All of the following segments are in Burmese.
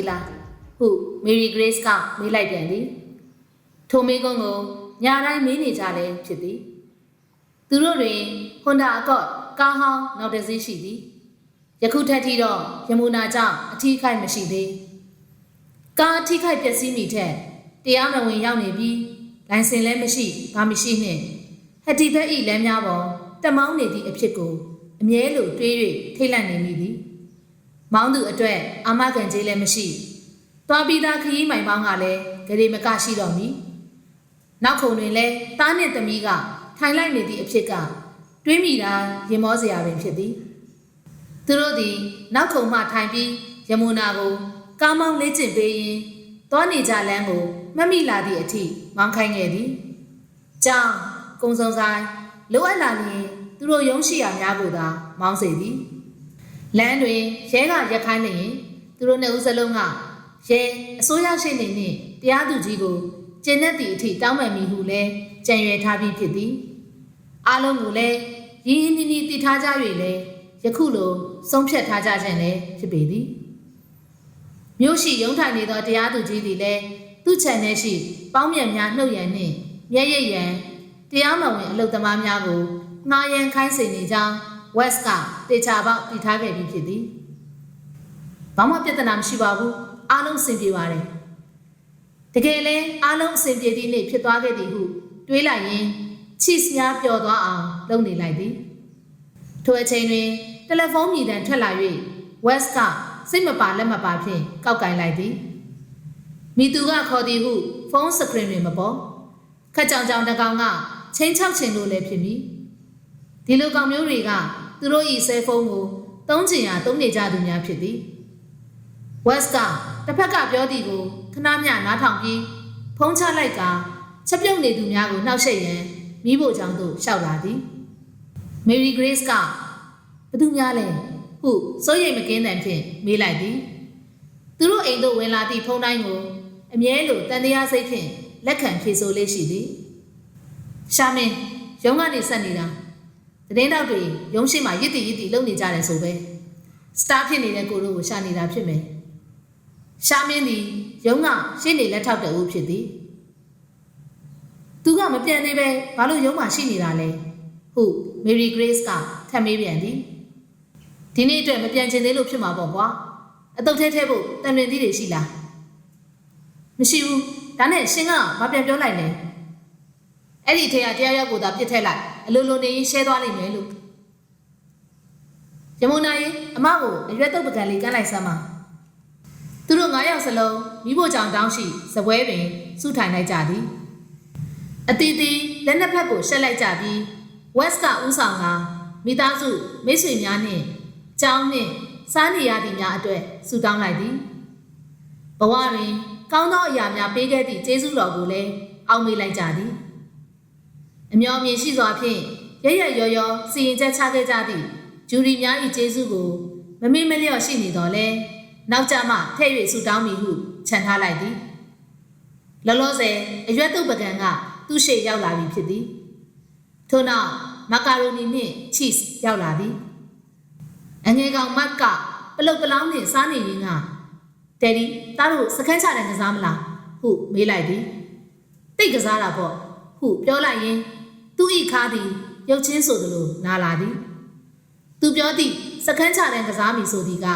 ရှိသေးလားဟုမေရီဂရေးစ်ကမေးလိုက်ပြန်သည်ထိုမေးခွန်းကိုညာတိုင်းမေးနေကြတယ်ဖြစ်သည်သူတို့တွင်ဟွန်ဒါအကော့ကားဟောင်းနောက်တစ်စီးရှိသည်ယခုထက်ထိတော့ယမုနာကြောင့်အထီးခိုက်မရှိသေးကားအထီးခိုက်ပျက်စီးမိထက်တရားမဝင်ရောက်နေပြီးလိုင်စင်လည်းမရှိဘာမရှိနှင့်ဟက်တီဘက်ဤလမ်းများပေါ်တက်မောင်းနေသည့်အဖြစ်ကိုအမြဲလိုတွေး၍ထိတ်လန့်နေမိသည် မောင်းသူအတွက်အာမခံကြေးလည်းမရှိ။သွားပြီးသားခရီးမိုင်ပေါင်းကလည်းဂရေမကရှိတော့မီ။နောက်ခုံတွင်လည်းသားနှင့်သမီးကထိုင်လိုက်နေသည့်အဖြစ်ကတွေးမိတာရင်မောစရာပင်ဖြစ်သည်။သူတို့သည်နောက်ခုံမှထိုင်ပြီးယမုနာကိုကားမောင်းလေးကျင့်ပေးရင်းသွားနေကြလမ်းကိုမှတ်မိလာသည့်အထိမောင်းခိုင်းခဲ့သည်။ကြောင်းကုံစုံဆိုင်လိုအပ်လာလျင်သူတို့ရုံးရှိရာများကိုသာမောင်းစေသည်။ လမ်းတွင်ရဲကရက်ခိုင်းလျင်သူတို့နှစ်ဦးစလုံးကရဲအစိုးရရှိနေနှင့်တရားသူကြီးကိုကျင့်တဲ့သည့်အထိတောင်းပန်မိဟုလဲကြံရွယ်ထားပြီးဖြစ်သည်အားလုံးကိုလည်းရင်းရင်းနှီးနှီးတည်ထားကြ၍လဲယခုလိုဆုံးဖြတ်ထားကြခြင်းလည်းဖြစ်ပေသည်မြို့ရှိရုံးထိုင်နေသောတရားသူကြီးသည်လည်းသူ့ခြံထဲရှိ ပေါင်းမြန်များနှုတ်ရန်နှင့်မျက်ရည်ရန်တရားမဝင်အလုပ်သမားများကိုငှားရန်ခိုင်းစေနေကြောင်း West ကတေချာပေါက်တည်ထားခဲ့ပြီးဖြစ်သည်။ဘာမှပြဿနာမရှိပါဘူး။အားလုံးအဆင်ပြေပါတယ်။တကယ်လဲအားလုံးအဆင်ပြေသည့်နေ့ဖြစ်သွားခဲ့သည်ဟုတွေးလိုက်ရင်ချစ်စရာပျော်သွားအောင်လုပ်နေလိုက်သည်။ထိုအချိန်တွင်တယ်လီဖုန်းမြည်တမ်းထွက်လာ၍ West ကစိတ်မပါလက်မပါဖြင့်ကောက်ကင်လိုက်သည်။မိသူကခေါ်သည်ဟုဖုန်းစကရင်တွင်မပေါ်။ခက်ကြောင်ကြောင်တကောင်ကချင်းချောက်ချင်လို့လည်းဖြစ်မည်။ဒီလိုကောင်မျိုးတွေက သူတို့ဤဆဲဖုန်းကိုတုံးချင်ရတုံးနေကြသူများဖြစ်သည် West ကတစ်ဖက်ကပြောသည်ကိုခဏမျှနားထောင်ပြီးဖုံးချလိုက်ကချက်ပြုတ်နေသူများကိုနှောက်ယှက်ရန်မိဖို့ကြောင့်သို့ရှောက်လာသည် Mary Grace ကဘသူများလဲဟုစိုးရိမ်မကင်းတဲ့ဖြင့်မေးလိုက်သည်သူတို့အိမ်သို့ဝင်လာသည့်ဖုန်းတိုင်းကိုအမြဲလိုတန်တရားစိတ်ဖြင့်လက်ခံဖြေဆိုလေးရှိသည်ရှာမင်းရုံးကနေဆက်နေတာ သတင်းတောက်တွေရုံးရှိမှရစ်တီရစ်တီလုံနေကြတယ်ဆိုပဲစတားဖြစ်နေတဲ့ကိုတို့ကိုရှာနေတာဖြစ်မယ်ရှာမင်းသည်ရုံးကရှင်းနေလက်ထောက်တဲ့ဦးဖြစ်သည်သူကမပြန်သေးပဲဘာလို့ရုံးမှာရှိနေတာလဲဟုမေရီဂရေးစ်ကထပ်မေးပြန်သည်ဒီနေ့အတွက်မပြန်ချင်သေးလို့ဖြစ်မှာပေါ့ကွာအတုတ်ထဲထဲဖို့တန်လွင်သီးတွေရှိလားမရှိဘူးဒါနဲ့ရှင်ကမပြန်ပြောလိုက်လဲအဲ့ဒီထဲကတရားရောက်ကိုသာပြစ်ထည့်လိုက် အလိုလိုနေရင်ရှဲသွားလိမ့်မယ်လို့ရမုံနာရေအမကိုအရွက်တုတ်ပကံလေးကမ်းလိုက်စမ်းပါသူတို့9ယောက်စလုံးမိဖို့ကြောင့်တောင်းရှိစပွဲပင်စုထိုင်လိုက်ကြသည်အတီတီလက်နှစ်ဖက်ကိုရှက်လိုက်ကြပြီး West ကဥဆောင်ကမိသားစုမိတ်ဆွေများနှင့်ကျောင်းနှင့်စားနေရသည်များအတွက်ဆုတောင်းလိုက်သည်ဘဝတွင်ကောင်းသောအရာများပေးခဲ့သည့်ကျေးဇူးတော်ကိုလည်းအောက်မေ့လိုက်ကြသည် အမျော်အမြင်ရှိစွာဖြင့်ရရရော်ရော်စီရင်ချက်ချခဲ့ကြသည့်ဂျူရီများ၏ကျေးဇူးကိုမမေ့မလျော့ရှိနေတော်လဲနောက်ကြမှထဲ့၍ဆူတောင်းမိဟုခြံထားလိုက်သည်လောလောဆယ်အရွက်တုပ်ပကံကသူ့ရှေ့ရောက်လာပြီဖြစ်သည်ထို့နောက်မကာရိုနီနှင့်ချစ်ရောက်လာသည်အငယ်ကောင်မတ်ကပလုတ်ပလောင်းနှင့်စားနေရင်းကတယ်ဒီသားတို့စခန်းချတယ်ကစားမလားဟုမေးလိုက်သည်တိတ်ကစားတာပေါ့ဟုပြောလိုက်ရင် သူဤခါသည်ရုပ်ချင်းဆိုသလိုနာလာသည်သူပြောသည့်စကန်းချတဲ့ကစားမီဆိုသည်က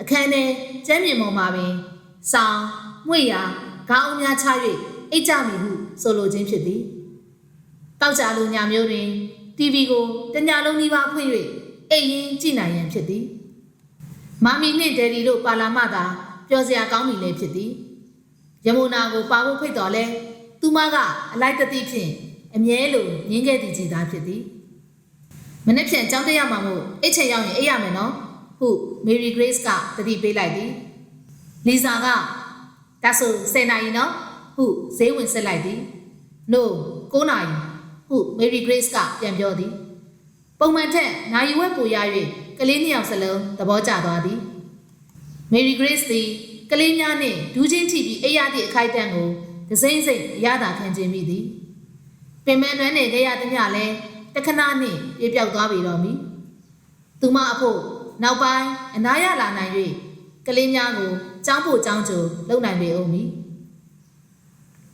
အခန်းထဲကျမ်းမြေပေါ်မှာပင်ဆောင်းမှွေရာခေါင်းအများချ၍အိတ်ကြမီဟုဆိုလိုခြင်းဖြစ်သည်တောက်ကြလိုညာမျိုးတွင် TV ကိုတညာလုံးဒီပါဖွင့်၍အိတ်ရင်ကြည့်နိုင်ရန်ဖြစ်သည်မမီနှင့်ဒယ်ဒီတို့ပါလာမှသာပျော်စရာကောင်းပြီလည်းဖြစ်သည်ယမုနာကိုပါဖို့ဖိတ်တော်လဲသူမကအလိုက်တသိဖြင့် အမြဲလိုငင်းခဲ့သည်ကြီးသားဖြစ်သည်မနေ့ဖြန်ကြောင်းတက်ရမှာမို့အိတ်ချင်ရောက်ရင်အိတ်ရမယ်နော်ဟုမေရီဂရေးစ်ကတတိပေးလိုက်သည်လီဇာကဒါဆို10နာရီနော်ဟုဈေးဝင်ဆက်လိုက်သည် no 9နာရီဟုမေရီဂရေးစ်ကပြန်ပြောသည်ပုံမှန်ထက်နိုင်ဝက်ပိုရ၍ကလေးနှစ်ယောက်စလုံးသဘောကျသွားသည်မေရီဂရေးစ်သည်ကလေးများနှင့်ဒူးချင်းထိပြီးအိပ်ရသည့်အခိုက်အတန့်ကိုဒစိမ့်စိမ့်ရတာခံခြင်းမိသည် ပင်မတွန်းနေခဲ့ရသည်မြလဲတခဏနှင့်ပြေပြောက်သွားပြီတော့မီသူမအဖို့နောက်ပိုင်းအနာရလာနိုင်၍ကလေးများကိုကြောင်းဖို့ကြောင်းကြိုလုံနိုင်ပေဦးမည်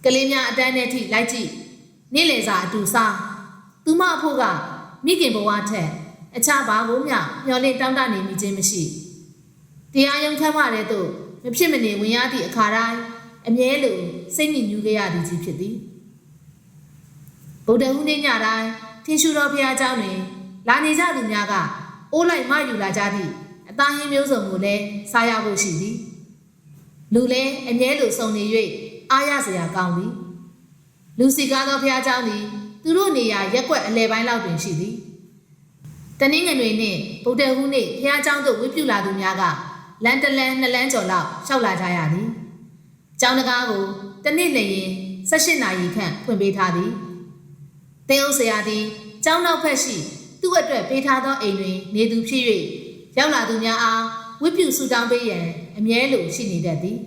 ကလေးများအတန်းနဲ့ထိလိုက်ကြည့်နေ့လယ်စာအတူစားသူမအဖို့ကမိခင်ဘဝထက်အခြားဘာကိုမျှမျော်လင့်တောင်းတနေမိခြင်းမရှိတရားရုံးခမ်းမတဲ့သို့မဖြစ်မနေဝင်ရသည့်အခါတိုင်းအမြဲလိုစိတ်ညစ်ညူးခဲ့ရသည်ကြီးဖြစ်သည် ဗုဒ္ဓဟူးနေ့ညတိုင်းထင်းရှူတော်ဘုရားကျောင်းတွင်လာနေကြသူများကအိုးလိုက်မယူလာကြသည့်အသားဟင်းမျိုးစုံကိုလည်းစားရဖို့ရှိသည်လူလည်းအမြဲလိုစုံနေ၍အားရစရာကောင်းသည်လူစီကားသောဘုရားကျောင်းသည်သူတို့နေရာရက်ွက်အလဲပိုင်းလောက်တွင်ရှိသည်တနင်္ဂနွေနေ့ဗုဒ္ဓဟူးနေ့ဘုရားကျောင်းသို့ဝတ်ပြုလာသူများကလန်တလန်နှစ်လန်းကျော်လောက်လျှောက်လာကြရသည်ကျောင်းတကားကိုတစ်နေ့လျင်18နာရီခန့်ဖွင့်ပေးထားသည် တင်းအုပ်ဆရာသည်ကျောင်းနောက်ဖက်ရှိသူ့အတွက်ပေးထားသောအိမ်တွင် နေသူဖြစ်၍ရောက်လာသူများအားဝိပုစုတောင်းပေးရန်အမြဲလိုရှိနေတတ်သည်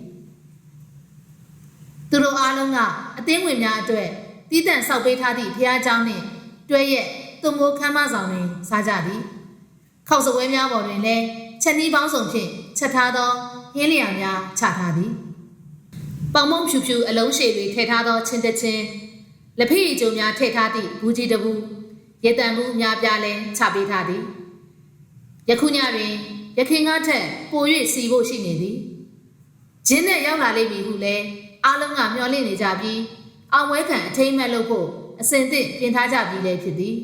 သူတို့အားလုံးကအသင်းဝင်များအတွက်တည်တံ့ဆောက်ပေးထားသည့်ဘုရားကျောင်းနှင့်တွဲရက်သွမိုးခမ်းမဆောင်တွင်စားကြသည်ခောက်စပွဲများပေါ်တွင်လည်းချက်နီးပေါင်းစုံဖြင့်ချက်ထားသောဟင်းလျာများချထားသည်ပေါင်မုံဖြူဖြူအလုံးရှည်တွေထည့်ထားသောချင်းတချင်း လက်ဖက်ရည်ကြိုများထည့်ထားသည့်ဘူးကြီးတဘူးရတန်မှုအများပြားလဲချပေးထားသည်ယခုညတွင်ရခင်ကားထက်ပို၍စီဖို့ရှိနေသည်ဂျင်းနဲ့ရောက်လာလိမ့်မည်ဟုလဲအားလုံးကမျှော်လင့်နေကြပြီးအောင်ဝဲခံအထိမ့်မဲ့လုပ်ဖို့အစဉ်သင့်ပြင်ထားကြပြီးလဲဖြစ်သည်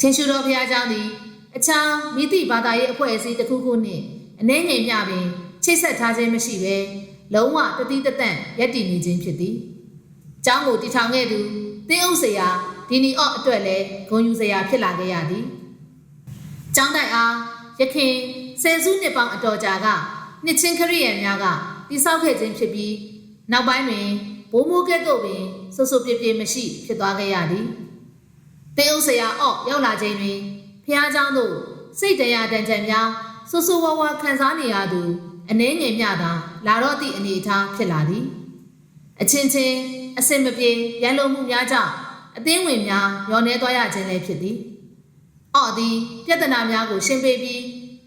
ထင်ရှူတော်ဘုရားကျောင်းသည်အခြားမိသည့်ဘာသာရေးအဖွဲ့အစည်းတစ်ခုခုနှင့်အနှဲငယ်မျှပင်ချိတ်ဆက်ထားခြင်းမရှိဘဲလုံးဝတတိတတန့်ရက်တည်နေခြင်းဖြစ်သည် ကျောင်းကိုတည်ထောင်ခဲ့သူတင်းအုပ်စရာဒီနီအော့အတွက်လည်းဂုံယူစရာဖြစ်လာခဲ့ရသည်။ကျောင်းတိုင်အားရခင်ဆယ်စုနှစ်ပေါင်းအတော်ကြာကနှစ်ချင်းခရိယန်များကတိဆောက်ခဲ့ခြင်းဖြစ်ပြီးနောက်ပိုင်းတွင်ဘိုးမိုးကဲ့သို့ပင်ဆူဆူပြပြမရှိဖြစ်သွားခဲ့ရသည်။တင်းအုပ်စရာအော့ရောက်လာခြင်းတွင်ဖះเจ้าတို့စိတ်တရားတန်ကြံများဆူဆူဝါဝါခံစားနေရသူအနှင်းငယ်မြသာလာတော့သည့်အနေအထားဖြစ်လာသည်။အချင်းချင်း အစင်မပြေရန်လိုမှုများကြောင့်အသင်းဝင်များရောနေသွားရခြင်းလည်းဖြစ်သည်။အော့သည်ပြဿနာများကိုရှင်းပေးပြီး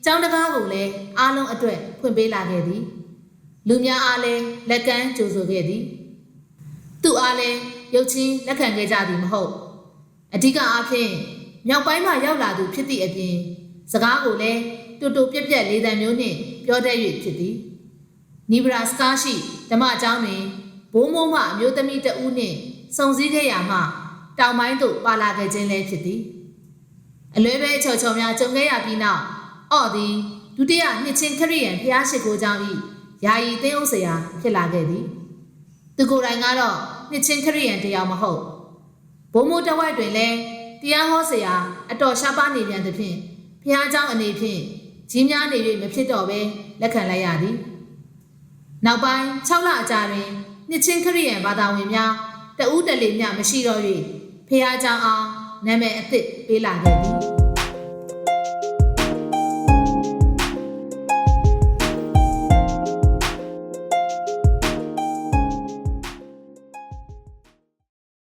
ကျောင်းတကားကိုလည်းအားလုံးအတွက်ဖွင့်ပေးလာခဲ့သည်။လူများအားလည်းလက်ကမ်းကြိုဆိုခဲ့သည်။သူ့အားလည်းရုပ်ချင်းလက်ခံခဲ့ကြသည်မဟုတ်။အဓိကအားဖြင့်မြောက်ပိုင်းမှရောက်လာသူဖြစ်သည့်အပြင်စကားကိုလည်းတူတူပြက်ပြက်လေးတံမျိုးနှင့်ပြောတတ်၍ဖြစ်သည်။နီဘရာစကာရှိဓမ္မကျောင်းတွင် ဘိုးမိုးမှအမျိုးသမီးတဦးနှင့်စုံစည်းခဲ့ရမှတောင်ပိုင်းသို့ပါလာခဲ့ခြင်းလည်းဖြစ်သည်အလွဲပဲချော်ချော်များကြုံခဲ့ရပြီးနောက်အော့သည်ဒုတိယနှစ်ချင်းခရိယန်ဖျားရှိခိုးကြောင်း၏ယာယီသိမ်းဥစရာဖြစ်လာခဲ့သည်သူကိုယ်တိုင်ကတော့နှစ်ချင်းခရိယန်တယောက်မဟုတ်ဘုံမိုးတဝိုက်တွင်လည်းတရားဟောစရာအတော်ရှားပါနေပြန်သဖြင့်ဖျားเจ้าအနေဖြင့်ကြီးများနေ၍မဖြစ်တော့ဘဲလက်ခံလိုက်ရသည်နောက်ပိုင်း6လအကြာတွင် နှစ်ချင်းခရိယန်ဘာသာဝင်များတဦးတလေမျှမရှိတော့၍ဖះเจ้าအောင်နာမည်အသစ်ပေးလာခဲ့သည်